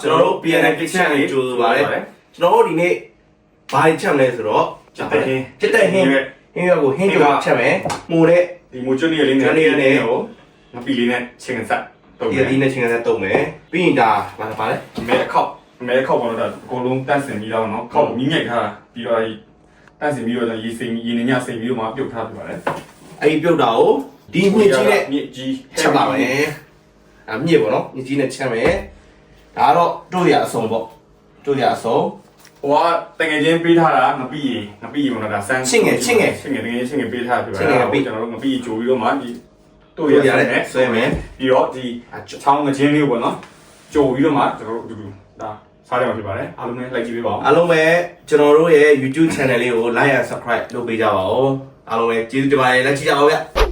ကျွန်တော်တို့ PNN Kitchen လေးကြိုဆိုပါတယ်ကျွန်တော်တို့ဒီနေ့ဘာချက်မလဲဆိုတော့ချက်တဲ့ဟင်းချက်တဲ့ဟင်းဟင်းရွက်ကိုဟင်းကြိုချက်မယ်မှုတဲ့ဒီမူကျွန်းလေးလေးနဲ့ကျွန်းလေးနဲ့ကိုငပီလေးနဲ့ချင်းဆက်တော့ဒီအသီးနဲ့ချင်းနဲ့တုံးမယ်ပြီးရင်ဒါဘာလဲပါလဲမဲခောက်မဲခောက်ပေါ်တော့အကုန်လုံးတန့်စင်ပြီးတော့နော်ခောက်မြင်းမြိုက်ထားပြီးတော့တန့်စင်ပြီးတော့ရေစိမ်ရေနေညစိမ်ပြီးတော့မှပြုတ်ထားပြပါတယ်အဲ့ဒီပြုတ်တာကိုဒီမြင့်ကြီးနဲ့မြင့်ကြီးချက်ပါမယ်အမြင့်ပေါ့နော်မြင့်ကြီးနဲ့ချက်မယ် ဒါကတော့တို့ရအစုံပေါ့တို့ရအစုံဟိုကတငယ်ချင်းပေးထားတာငပီငပီပေါ့နော်ဒါဆန်းချင်းငယ်ချင်းငယ်ချင်းငယ်တငယ်ချင်းငယ်ပေးထားပြပါချင်းငယ်ငပီကျွန်တော်တို့ငပီကြိုပြီးတော့မှဒီတို့တို့ရရနဲ့နဲ့ဆွဲမယ်ပြီးတော့ဒီအချချောင်းငချင်းလေးပေါ့နော်ကြိုပြီးတော့မှကျွန်တော်တို့အတူတူဒါစားကြမှာဖြစ်ပါတယ်အားလုံးလည်း like ကြည့်ပေးပါဦးအားလုံးပဲကျွန်တော်တို့ရဲ့ YouTube channel လေးကို like and subscribe လုပ်ပေးကြပါဦးအားလုံးပဲကျေးဇူးတင်ပါတယ်လက်ကြည့်ကြပါဦးဗျ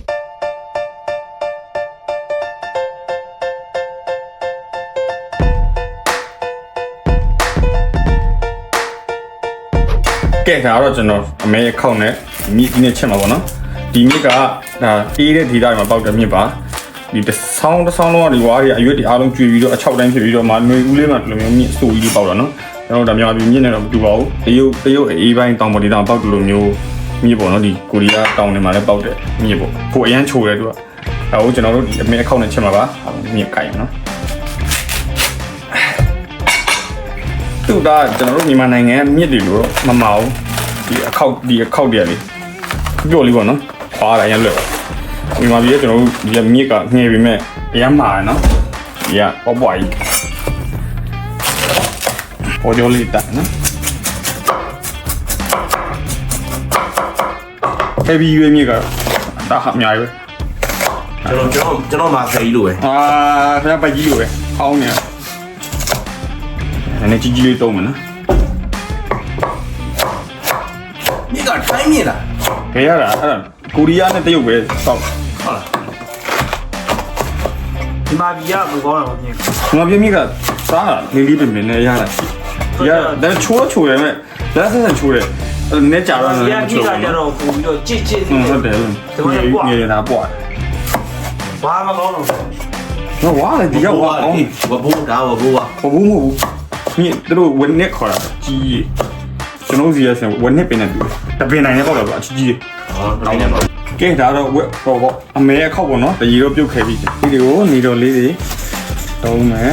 ကဲဒါတော့ကျွန်တော်အမေအခောက်နဲ့မြစ်ကြီးနဲ့ချက်မှာပေါ့နော်ဒီမြစ်ကဒါအေးတဲ့ဒေသတွေမှာပေါက်တဲ့မြစ်ပါဒီတစ်ဆောင်းတစ်ဆောင်းလုံးကဒီဝါးတွေအရွက်တွေအားလုံးကျွေပြီးတော့အချောက်တိုင်းဖြစ်ပြီးတော့မှຫນွေဦးလေးမှာဒီလိုမျိုးမြစ်အဆူကြီးလေးပေါက်တာနော်ကျွန်တော်တို့ဒါမြန်မာပြည်မြစ်နဲ့တော့မတူပါဘူးတရုတ်တရုတ်အေးပိုင်းတောင်ပေါ်ဒေသမှာပေါက်တယ်လို့မျိုးမြစ်ပေါ့နော်ဒီကိုရီးယားတောင်တွေမှာလည်းပေါက်တဲ့မြစ်ပေါ့ကိုအရန်ချိုတယ်သူကအဲဟိုကျွန်တော်တို့ဒီအမေအခောက်နဲ့ချက်မှာပါမြစ်ကိုင်နော် သူကကျွန်တော်တို့မြန်မာနိုင်ငံမြစ်တွေလို့မမအောင်ဒီအခောက်ဒီအခောက်တွေကလေပြော့လေးပေါ့နော်ခွာတာရလွယ်မြန်မာပြည်ကကျွန်တော်တို့ဒီမြစ်ကငှဲပေမဲ့အရမ်းမာနော်ဒီကပေါ့ပွားကြီးပေါ်ကျော်လေးတက်နော် heavy ရွေးမြစ်ကတော့ဒါအများကြီးပဲကျွန်တော်ကျွန်တော်ကျွန်တော်မာဆယ်ကြီးလို့ပဲအာခဏပိုက်ကြီးလိုပဲဟောင်းနေ တယ်နည်းကြီးကြီးလေးတုံးမယ်နော်မြစ်ကထိုင်းမြစ်လားဘယ်ရတာအဲ့ဒါကိုရီးယားနဲ့တရုတ်ပဲတောက်ဟုတ်လားဒီမှာဘီကဘူကောင်းတာမမြင်ဘူးငါပြမြစ်ကစားတာလေးလေးပင်ပင်နဲ့ရတာရှိရဒါချိုးချိုးတယ်မဲ့လက်ဆက်ဆက်ချိုးတယ်အဲ့နဲ့ကြာတော့ဘီလည်းကမကြီးချိုးကဘူးကြတော့ပူပြီးတော့ကြစ်ကြစ်อืมဟုတ်တယ်ငယ်ငယ်နေတာပွားဘာမကောင်းတော့တော့ဝါလေဒီရောက်ဝါအောင်ဝဘိုးဒါဝဘိုးပါမဘူးမဟုတ်ဘူး မြစ်တို့ဝနစ်ခေါ်တာကြီးကျွန်တော်စီရဆင်ဝနစ်ပင်နဲ့တူတပင်နိုင်နဲ့ပေါ့တော့အကြီးကြီးဟောတိုင်းနေပါကဲဒါတော့ဝက်ပေါ့ပေါ့အမေအခောက်ပေါ့နော်တကြီးတော့ပြုတ်ခဲ့ပြီဒီတွေကိုနေတော့လေးတွေတုံးမယ်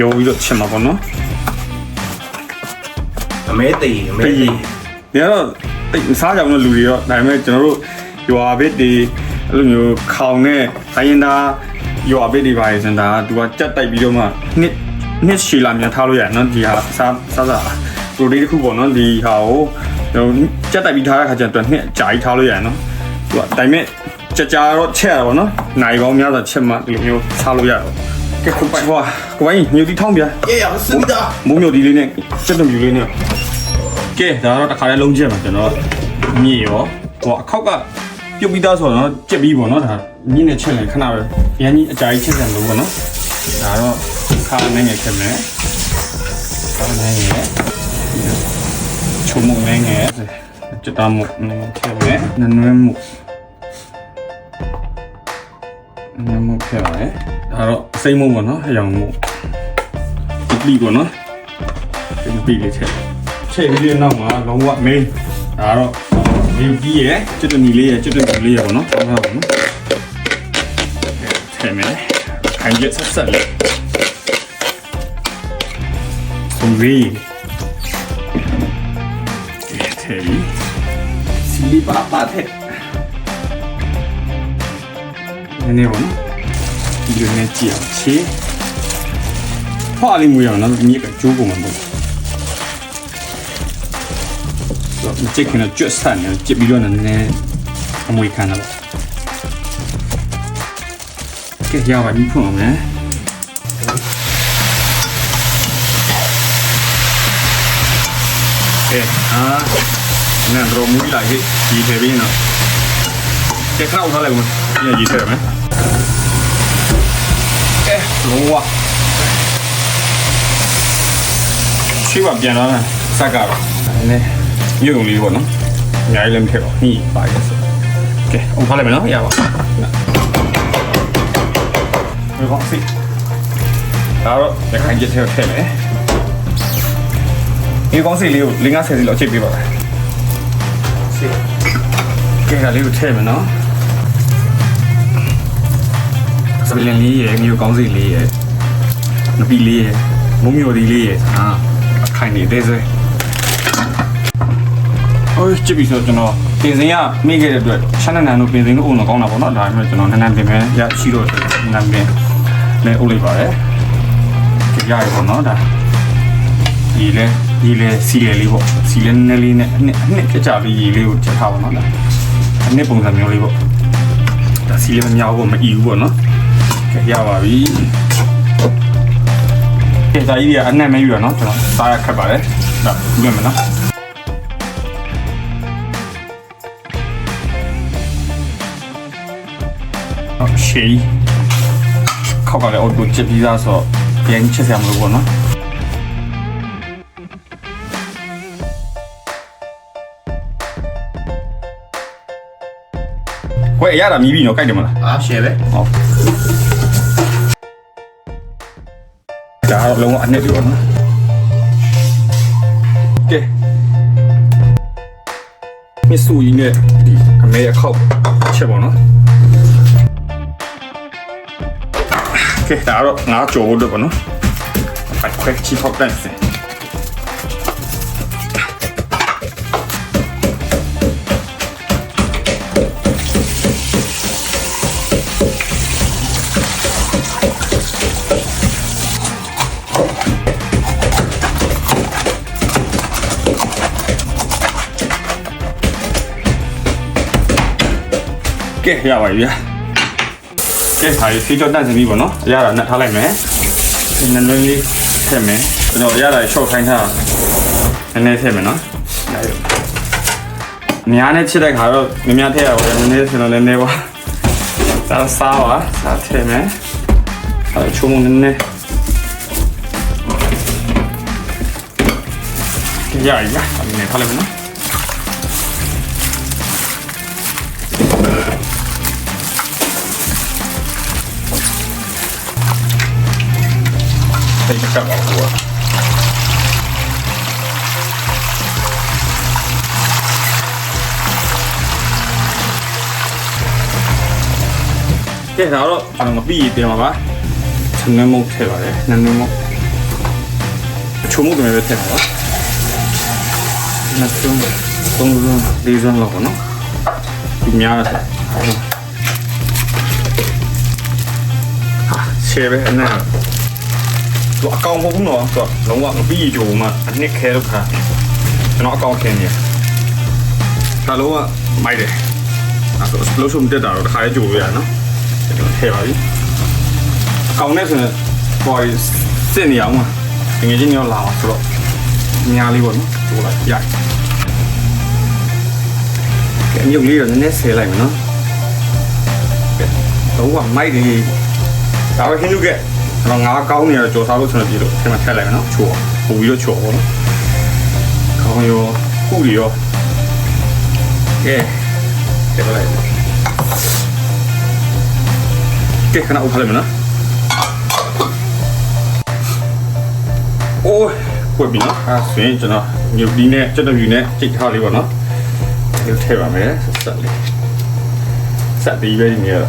ရောပြီးတော့ချင်မှာပေါ့နော်အမဲတေးအမဲတတေးကြီးဒီကတော့တိတ်မစားကြဘူးလို့လူတွေတော့ဒါပေမဲ့ကျွန်တော်တို့ရွာဘစ်တွေအဲ့လိုမျိုးခေါင်နဲ့တိုင်းရင်သားရွာဘစ်တွေပါရစင်တာသူကကြက်တိုက်ပြီးတော့မှနှစ် နှစ်ရှည်လာမြန်ထားလို့ရတယ်နော်ဒီဟာစားစားစားပရိုတေးတစ်ခုပေါ့နော်ဒီဟာကိုကျွန်တော်ကြက်တိုက်ပြီးထားတဲ့ခါကျတော့နှစ်အကြာကြီးထားလို့ရတယ်နော်သူကဒါပေမဲ့ကြကြတော့ချက်ရပါတော့နော်နိုင်ပေါင်းများစွာချက်မှဒီလိုမျိုးစားလို့ရတယ်ကဲခုပိုင်ဟွာကိုပိုင်မြူတီထောင်းပြအေးရစမီတာမိုးမြူတီလေးနဲ့စက်တမြူလေးနဲ့ကဲဒါတော့တစ်ခါလေးလုံးချက်မှာကျွန်တော်မြေရောဟိုအခောက်ကပြုတ်ပြီးသားဆိုတော့ကြက်ပြီးပေါ့နော်ဒါမြင့်နဲ့ချက်လိုက်ခဏပဲရန်ကြီးအကြာကြီးချက်တယ်လို့ပေါ့နော် ဒါတော့ခါနေငယ်ချက်မယ်ခါနေငယ်ချုံမနေငယ်ကြတာမှုချက်မယ်နနွဲမှုနမှုခဲ့ပါလေဒါတော့စိမ့်မှုပေါ့နော်အယောင်မှုဒီလီပေါ့နော်ဒီပြီလေးချက်ချက်ပြီးတဲ့နောက်မှာလုံးဝ main ဒါတော့ဒီကြီးရယ်ကျွတ်တမီလေးရယ်ကျွတ်တမီလေးရယ်ပေါ့နော်ဟုတ်ပါဘူးနော်ထဲမယ် ခိုင်ရက်ဆက်ဆက်လေးဆုံးပြီးထဲပြီးစီလီပါပါထဲနည်းနည်းပေါ့နော်ဒီလိုနဲ့ကြည့်အောင်ချေဖွာလေးမူရအောင်နော်မြေကကျိုးကုန်မှာပေါ့တော့မ ကြည့်ခင်တော့ကျွတ်ဆန်နေကြည့်ပြီးတော့နည်းနည်းအမွေခံတော့ကဲရပါပြီဖွင့်အောင်မယ်ကဲအာနာတော့မူလာဟိဒီထဲပြီးနော်ကဲခါဦးထားလိုက်ဦးညကြီးထဲမယ်ကဲလုံးဝရှိပါပြန်တော့စက်ကတော့နည်းမြုပ်လေးပေါ့နော်အများကြီးလည်းမထည့်ပါဘူးညှိပါရစေကဲအောင်ထားလိုက်မယ်နော်ရပါ ဘယ်ကောစီဒါတော့ရခိုင်ကျစ်ထဲထည့်မယ်ဒီကောင်းစီလေးကို50စီလောက်ချိန်ပေးပါမယ်ကဲကလေးကိုထည့်မယ်နော်စပလင်လေးရယ်မျိုးကောင်းစီလေးရယ်နပီလေးရယ်မုံမျိုးဒီလေးရယ်ဟာအခိုင်နေတဲ့ဆွဲအိုးချစ်ပြီဆိုကျွန်တော်ပြင်စင်ကမိခဲ့တဲ့အတွက်ရှမ်းနန်းနန်းတို့ပြင်စင်တို့အုံတော့ကောင်းတာပေါ့နော်ဒါပေမဲ့ကျွန်တော်နန်းနန်းပြင်မယ်ရရှိတော့နန်းနန်းပြင် နဲ့အုပ်လိုက်ပါတယ်ကြရရပေါ့နော်ဒါဒီလေဒီလေစီလေလေးပေါ့စီလေနည်းလေးနဲ့အနှစ်အနှစ်ကြကြပြီးရေလေးကိုချက်ထားပါတော့ဒါအနှစ်ပုံစံမျိုးလေးပေါ့ဒါစီလေမမြောက်ဘူးမအီဘူးပေါ့နော်ကြရပါပြီကဲဒါကြီးကအနက်မဲယူရနော်ကျွန်တော်စားရခက်ပါတယ်ဒါဘူးရမယ်နော်ဟုတ်ရှေး ခောက်ကလည်းအော်တိုချစ်ပြီးသားဆိုတော့ပြန်ချစ်စရာမလိုဘူးနော်ဝဲရတာမြည်ပြီနော်ကြိုက်တယ်မလားအားရှယ်ပဲဟုတ်ဒါတော့လုံးဝအနှစ်ပြောနော်ကဲမစ်ဆူကြီးနဲ့ဒီအမေအခောက်ချက်ပါနော် ကဲဒါတော့ငါကြော်ဖို့တော့ပါနော်။အဲ့ခွဲချီဖောက်တန်းစင်ကဲရပါပြီဗျာ ကဲဟာဒီဖေးကြောတန့်စင်ပြီပေါ့နော်ရတာနဲ့ထားလိုက်မယ်ဒီနည်းနည်းလေးထည့်မယ်ကျွန်တော်ရတာရှော့ခိုင်းထားနည်းနည်းထည့်မယ်နော်အများနဲ့ချစ်တဲ့ခါတော့များများထည့်ရပါတယ်နည်းနည်းဆိုတော့လည်းနည်းပါဒါစားပါစားထည့်မယ်အဲချုံမနည်းနည်းရရရအမေထားလိုက်မယ်နော် သိချက်ကပ်ပါဘူးကွာကဲဒါတော့ကျွန်တော်မပြီးရင်ပြင်ပါပါနည်းမုတ်ထည့်ပါတယ်နည်းနည်းမုတ်အချုံမုတ်တွေပဲထည့်ပါပါနှစ်စုံသုံးစုံလေးစုံလောက်ပါနော်ဒီများတယ်ဟာရှယ်ပဲအနက် သူအကောင်မဟုတ်ဘူးနော်သူလုံးဝမပြီးကြုံမှအနှစ်ခဲလို့ခါကျွန်တော်အကောင်ခင်းနေဒါလုံးဝမိုက်တယ်အဲ့တော့ explosion တက်တာတော့တစ်ခါလေးကြိုလို့ရနော်ကျွန်တော်ထည့်ပါပြီအကောင်နဲ့ဆိုရင်ပေါ်ရီစစ်နေအောင်မှာငွေချင်းရောလာအောင်ဆိုတော့ညာလေးပေါ့နော်ကြိုလိုက်ရိုက်ကဲမြုပ်လေးတော့နည်းနည်းဆဲလိုက်မယ်နော်ကဲလုံးဝမိုက်တယ်ဒါပဲခင်းလို့ကဲ ကျွန်တော်ငါးကောင်းနေရတော့ကြော်စားလို့ကျွန်တော်ပြေလို့ဒီမှာထည့်လိုက်မယ်နော်ချိုးပူပြီးတော့ချိုးပါတော့ကောင်းရောခုရီရောကဲထည့်လိုက်ကဲခဏဥထားလိုက်မယ်နော်အိုးပွက်ပြီနော်အဲဆိုရင်ကျွန်တော်မြုပ်ပြီးနဲ့စက်တဗီနဲ့ကြိတ်ထားလေးပေါ့နော်ဒီထည့်ပါမယ်ဆက်ဆက်လေးဆက်ပြီးပဲဒီနေရာ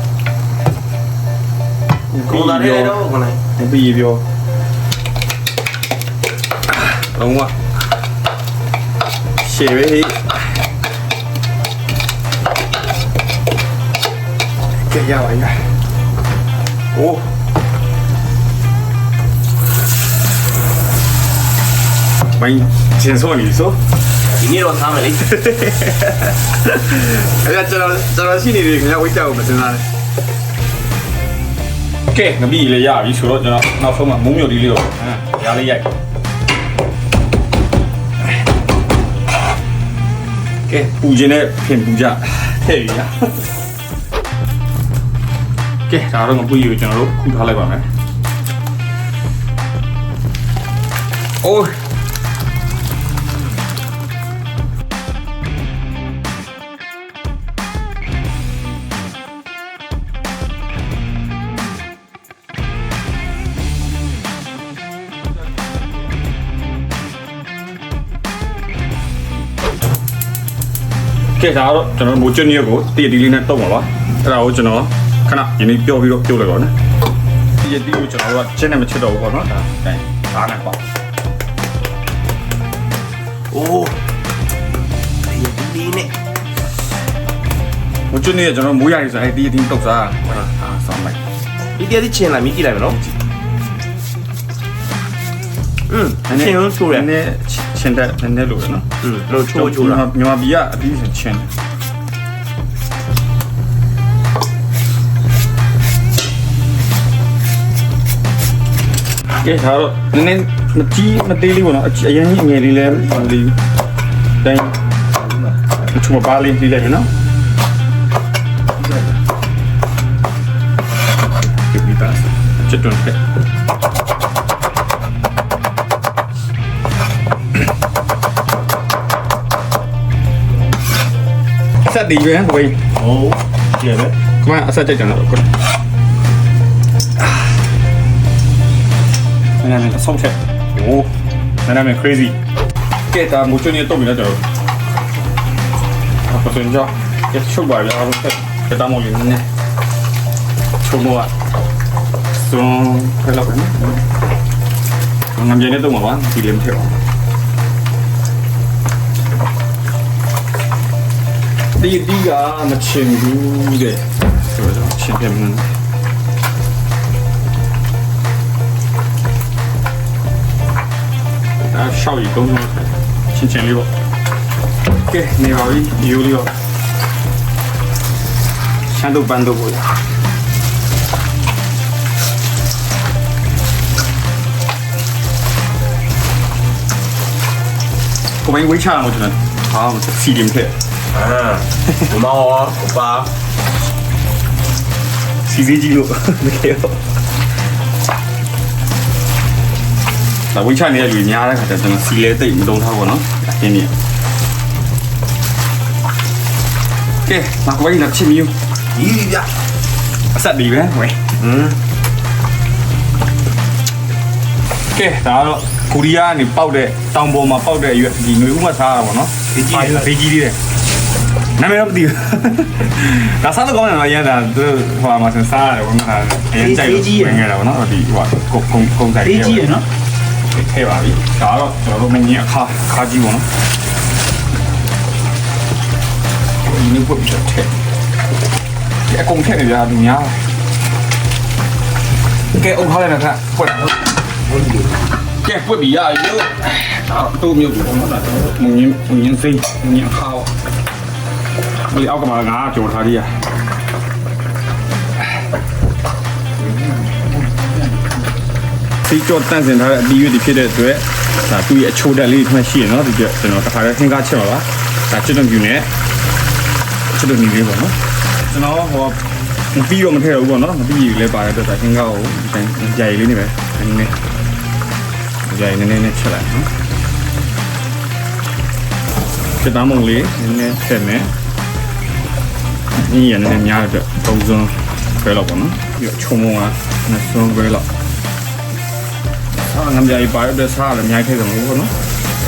ကိုလာတယ်တော့ခနိုင်မပြီးပြောလုံးဝရှေ့ပဲဟိကြရပါရโอ้မင်းကျင်းစောနေဆိုဒီနေ့တော့သားမယ်လေအဲ့ဒါကျွန်တော်ကျွန်တော်ရှိနေတယ်ခင်ဗျာဝိတ်ကြောက်မစင်စားနဲ့ ကဲငပိလေးရပြီဆိုတော့ကျွန်တော်နောက်ဆုံးမှမုံမြုပ်လေးလေးတော့ဟမ်ရလေးရိုက်ကဲပူခြင်းနဲ့ဖင်ပူကြထည့်ရကဲဒါတော့ငပူကြီးကိုကျွန်တော်တို့ခူထားလိုက်ပါမယ်အိုး ကဲဒါတော့ကျွန်တော်မိုးကျွန်းရက်ကိုတည့်တီလေးနဲ့တုံးပါပါအဲ့ဒါကိုကျွန်တော်ခဏဒီနေ့ပြောပြီးတော့ပြုတ်လိုက်ပါနော်ဒီရက်တီကိုကျွန်တော်တို့ကချင်းနဲ့မချစ်တော့ဘူးပေါ့နော်ဒါအဲဒါနဲ့ပေါ့အိုးဒီဒီနဲ့မိုးကျွန်းရက်ကျွန်တော်မိုးရည်ဆိုအဲ့ဒီတီတုတ်စားဟာဆောင်းလိုက်ဒီတည်းဒီချင်းလာမြည်ကြည့်လိုက်မယ်နော်อืมချင်းလို့ချိုးတယ်နည်း ချင်းတဲ့နည်းနည်းလို့နော်อืมလို့ချိုးချိုးတာမြန်မာပြည်ကအပြီးဆိုချင်းကဲဒါတော့နည်းနည်းမကြီးမသေးလေးပေါ့နော်အရင်ကြီးအငယ်လေးလဲဟိုလေးတိုင်းချူမပါလေးလေးလိုက်နော်ဒီမိသားချစ်တွန်းတဲ့ ဆက်ဒီပဲဘယ်ဟိုးကြည့်ရမယ်ကမအဆက်ကြိုက်တယ်နော်ကိုနာမည်အဆုံးချက်โอ้နာမည် crazy ကဲတာမူချွနေတော့ပြီလားကျွန်တော်အပစင်ကြောကဲချုပ်ပါရအောင်ဆက်ကဲတာမော်လေးနည်းနည်းချုပ်မောစွန်ဖဲလောက်ပဲနော်ငမ်ကျနေတော့မှာပါဒီလေးမထည့်ပါ ဒီဒီကမချင်ဘူးတဲ့ဆိုတော့ချင်းပြမနေအဲရှောက်ရီကုန်းလုံးချင်းချင်းလေးပေါ့ကဲနေပါပြီဒီလိုလေးပေါ့ရှမ်းတို့ပန်းတို့ပေါ့ကိုမင်းဝေးချအောင်ကျွန်တော်ဟာမစီရင်ဖြစ် အာဒီမောဟိုပါ စီစီကြီးလို့မခေတော့ဒါဝိချနေတဲ့လူများတဲ့ခါကျကျွန်တော်စီလဲတိတ်မတုံးထားဘူးနော်အင်းကြီးကဲမကွေးလာချင်မြူ ဒီဒီဗျ အဆက်ဒီပဲဝဲ อืม ကဲဒါကတော့ကိုရီးယားကနေပေါက်တဲ့တောင်ပေါ်မှာပေါက်တဲ့ရွက်ဒီຫນွေဥမစားတာပေါ့နော်ဖေးကြီးလေးတဲ့ နာမည်တော့မသိဘူးဒါစားတော့ကောင်းတယ်နော်ရန်တာသူဟိုမှာစစားရတယ်ဘောနော်အရင်ကြိုက်ဝင်ခဲ့တာပေါ့နော်ဒီဟိုကုန်းကုန်းကုန်းဆိုင်ပေးကြည့်ရနော်ထည့်ပါပြီဒါတော့ကျွန်တော်တို့မင်းကြီးအခါခါကြီးပေါ့နော်ဒီနေ့ပုတ်ပြီးတော့ထည့်ဒီအကုန်ထည့်နေကြတာသူများကဲအုပ်ထားလိုက်တော့ခါပွက်ကဲပွက်ပြီးရရောဒါတော့မြို့တူပေါ့နော်ဒါမင်းကြီးမင်းကြီးစိမင်းကြီးအခါ ဒီအောက်ကမှာငါကြော်ထားရည်စီကြောတန့်စင်ထားတဲ့အပြီးရွက်တွေဖြစ်တဲ့အတွက်ဒါသူ့ရဲ့အချိုးတက်လေးတွေရှိရနော်ဒီကကျွန်တော်တစ်ခါတည်းသင်္ကားချက်ပါပါဒါချစ်တုံပြူနဲ့ချစ်တုံနေလေးပေါ့နော်ကျွန်တော်ဟောမပြီးတော့မထည့်တော့ဘူးပေါ့နော်မပြီးရလည်းပါတဲ့အတွက်ဒါသင်္ကားကိုဒီတိုင်းကြာရည်လေးနေပဲနည်းနည်းကြာရည်နည်းနည်းနဲ့ချက်လိုက်နော်ချက်သားမုံလေးနည်းနည်းချက်မယ် နည်းရနည်းနည်းများတဲ့အတွက်၃စွန်းခွဲလောက်ပေါ့နော်ပြီးတော့ချုံမုံက၂စွန်းခွဲလောက်ဆောင်းငံပြားပြီးပါရတဲ့စားလည်းအများကြီးထည့်တယ်ပေါ့နော်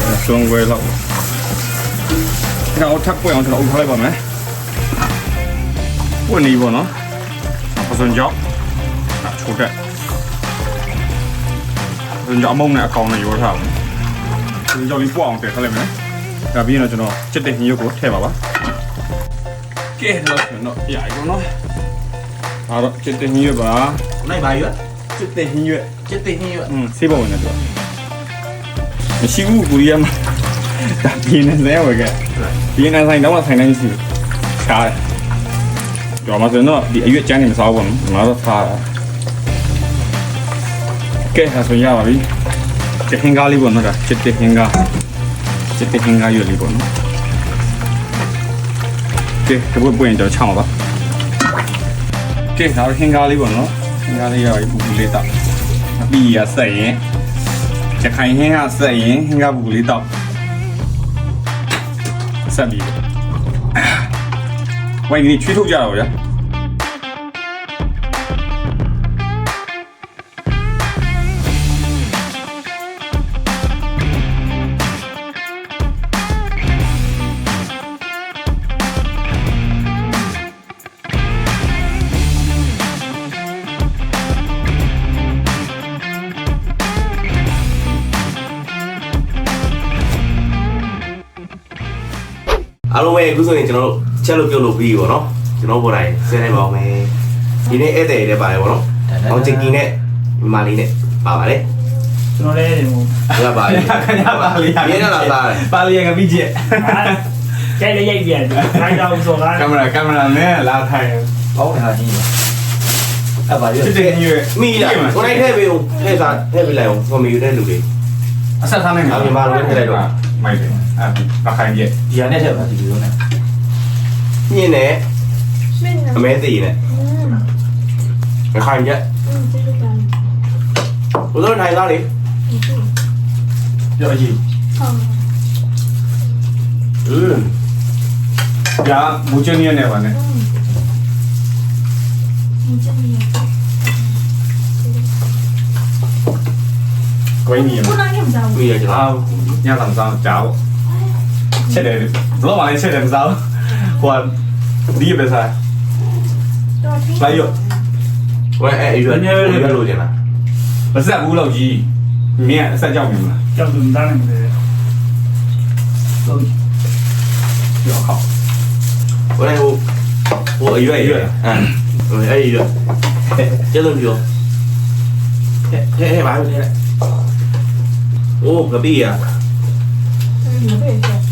၂စွန်းခွဲလောက်ပေါ့ကျွန်တော်ထပ်ပွင့်အောင်ကျွန်တော်အုပ်ထားလိုက်ပါမယ်ပွင့်နေပေါ့နော်ပစွန်ကြောက်ချိုးတက်ပစွန်ကြောက်မုံနဲ့အကောင်နဲ့ရောထားအောင်ပစွန်ကြောက်လေးပွအောင်တည်ထားလိုက်မယ်ဒါပြီးရင်တော့ကျွန်တော်ချက်တဲ့ညရုပ်ကိုထည့်ပါပါ က်တဲ့ဟင်းရွက်อืมဆေးပေါ်ဝင်တယ်သူကမရှိဘူးကိုရီးယားမှာဒါပြင်းနေစဲဝယ်ခဲ့ပြင်းနေဆိုင်တော့ဆိုင်တိုင်းရှိဘူးရှားတယ်ကျော်မစင်တော့ဒီအရွက်ကျန်းနေမစားဘူးနော်ငါတော့စားတာကဲဟာဆိုရပါပြီချက်ဟင်္ကားလေးပေါ့နော်ဒါချက်တဲ့ဟင်္ကားချက်တဲ့ဟင်္ကားရွက်လေးပေါ့နော် ကဲတပွင့်ပွင့်တော့ချောင်းပါကဲဒါတော့ဟင်္ကားလေးပေါ့နော်ဟင်္ကားလေးရပါပြီပူပူလေးတော့အပီရဆက်ရင်ရခိုင်ဟင်းကဆက်ရင်ဟင်းကဘူးလေးတော့ဆက်ပြီးဝိုင်းဒီချွေးထုတ်ကြတော့ဗျာ အားလုံးပဲအခုဆိုရင်ကျွန်တော်တို့ချက်လို့ပြုတ်လို့ပြီးပြီပေါ့နော်ကျွန်တော်ပေါ်တိုင်းဆင်းနေပါအောင်မယ်ဒီနေ့ဧည့်သည်တွေပါတယ်ပေါ့နော်အောင်ချင်ကီနဲ့ညီမလေးနဲ့ပါပါတယ်ကျွန်တော်လည်းဒီဟိုဟုတ်ပါပြီခင်ဗျာပါလေရင်းလာသားတယ်ပါလေကပြီးကြည့်ကြိုက်လည်းရိုက်ပြန်တယ်ခိုင်းတော့ဆိုလားကင်မရာကင်မရာနဲ့လာထိုင်ကောင်းနေတာကြီးအဲ့ပါရစစ်တဲ့ညွေမိလားကိုနိုင်ထည့်ပေးဦးထည့်စားထည့်ပေးလိုက်အောင်ဖမီယူတဲ့လူတွေအဆက်ထားနိုင်မိုက်တယ် ဟမ်ဘာခိုင်းရဲ့ဒီရနဲ့ထက်ပါဒီလိုနဲ့ညင်းနဲ့ရှင်းနေအမဲသေးနဲ့ဘာခိုင်းရဲ့ဘုလိုနိုင်သားလေပြောကြည့်ဟုတ်အင်းကြာမူချင်ရနေပါနဲ့မူချင်ရကိုင်းနေရမလားကိုင်းရကြလားညကံကြောင်ကြောင် ချက်တယ်ဘလော့ပါလဲချက်တယ်မစားဘူးဟိုကဒီပဲစားလိုက်ရောဝဲအဲ့ဒီလိုညရလို့ကျင်လားမဆက်ဘူးလောက်ကြီးမြင်အဆက်ကြောက်ပြီမလားကြောက်သူတားနေတယ်ဟုတ်ရောဟောဝဲဟိုဟိုအရွယ်အရွယ်အမ်ဟိုအဲ့ဒီရောကျလို့ပြောဟဲ့ဟဲ့ဘာလို့လဲโอ้กะปี้อ่ะ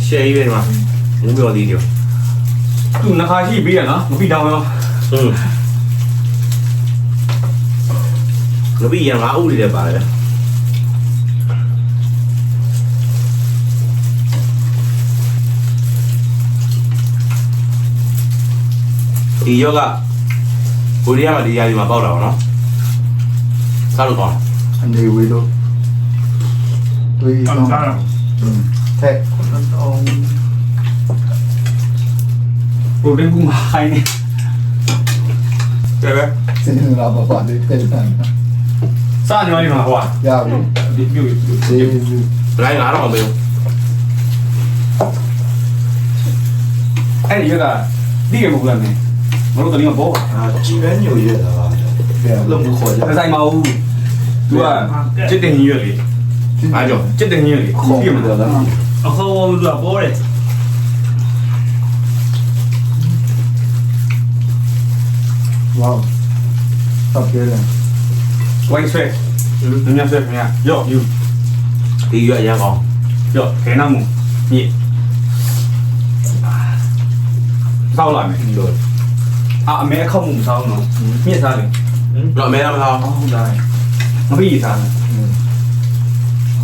ရှယ်ကြီးပဲဒီမှာဘူးပြော်သေးတယ်သူနှခါရှိပြီးရနော်မပြီးတော့ရောอืมငပိရံငါဥတွေလည်းပါတယ်ဒီယောဂကိုရီးယားမှာဒီယာယီမှာပေါက်တာပေါ့နော်စားလို့ကောင်းအနေဝေးလို့တွေးကောင်း ထက်ပရိုတင်းကူမဟိုင်းနေတယ်ပဲစင်းလာပါပါလေးထက်တန်စားညောင်းနေမှာဟိုရပြီဒီပြုတ်ကျေးဇူးလိုက်ငါတော့မပေးဘူးအဲ့ဒီရကဒီကမဟုတ်လားမင်းမလို့ကလေးမပေါ်အာကြည်ပဲညိုရတာပါလုံးမခေါ်ကြမဆိုင်ပါဘူးသူကจิตတင်ကြီးရလေ အားကြောင့်จิตတင်ကြီးရလေခေါ်ဒီရမှာတာလားအခုကပေါ်တယ်ဝေါတော့ပြတယ်ဝိုင်းဆွဲညညဆွဲခင်ဗျာရော့ယူဒီရွက်ရကောင်းရော့ခဲနာမှုညစ်စောက်လာမယ်ဒီလိုအာအမဲခောက်မှုမစောက်နော်ညစ်စားလေတော့အမဲလားမထားဟုတ်တယ်မပြီးစားတယ်နဲမကြိုက်တူယူလိုက်ဦးကိုနိုင်ရပါသားလားဟုတ်ပန်းလေးပဲအစားပတ်စံ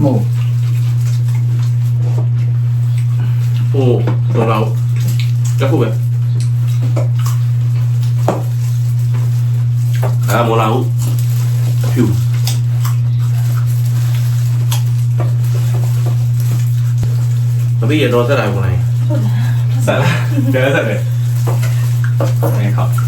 หมูปูตัวเราจะปูแบบขาหมูเราผิวแล้วพี่จะโดนเท่าไหร่คนไหนใส่ละเดี๋ยวใส่เลยไม่ครับ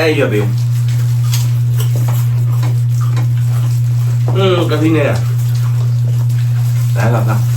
အဲ့ရွက်ပေးอืมကတိနေရလာလာလာင်းကြော်လည်းရှယ်ဆက်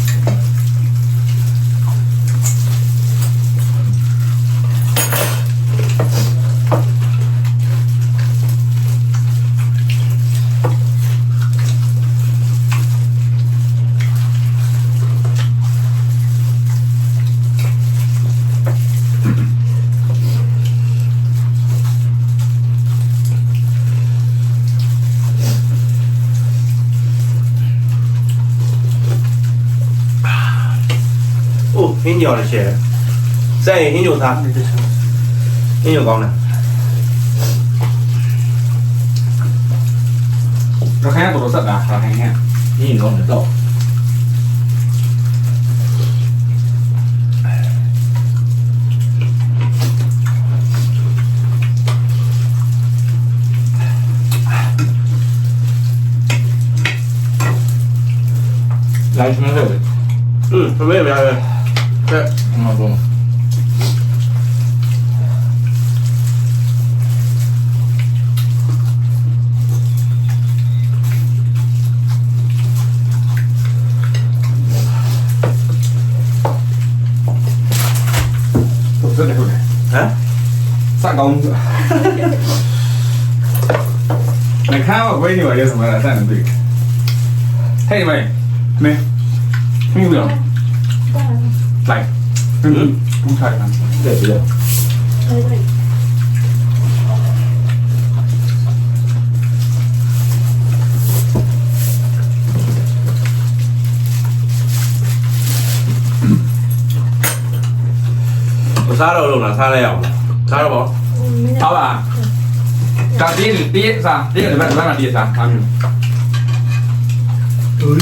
掉了鞋再很久他那我看一下多少色板我看一下阴影中来来来来嗯什么也不要 Evet. Bunlar dolu. rất đẹp hả? Sẵn công này khao quay nhiều ở đây xong rồi là sẵn được thế mày mày không hiểu Like, mm-hmm. I'm tired, man. Yeah, yeah. Okay. sao đâu đâu là sao lèo sao đâu bỏ sao bà sao tí tí sao tí là bạn bạn là tí sao ăn rồi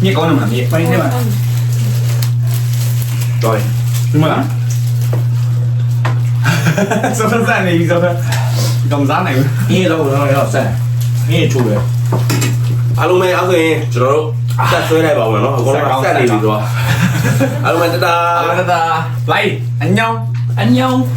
Như có nằm hẳn vậy, bay thế mà Rồi, nhưng mà Sao nó ra này, sao nó cầm giác này. Nghe đâu rồi, nó sẽ Nghe chủ rồi Alume áo gì? Chờ đâu? Sao tôi này bảo mà nó không có xe này gì rồi. Alume tata Alume tata Lay, anh nhau. Anh nhau.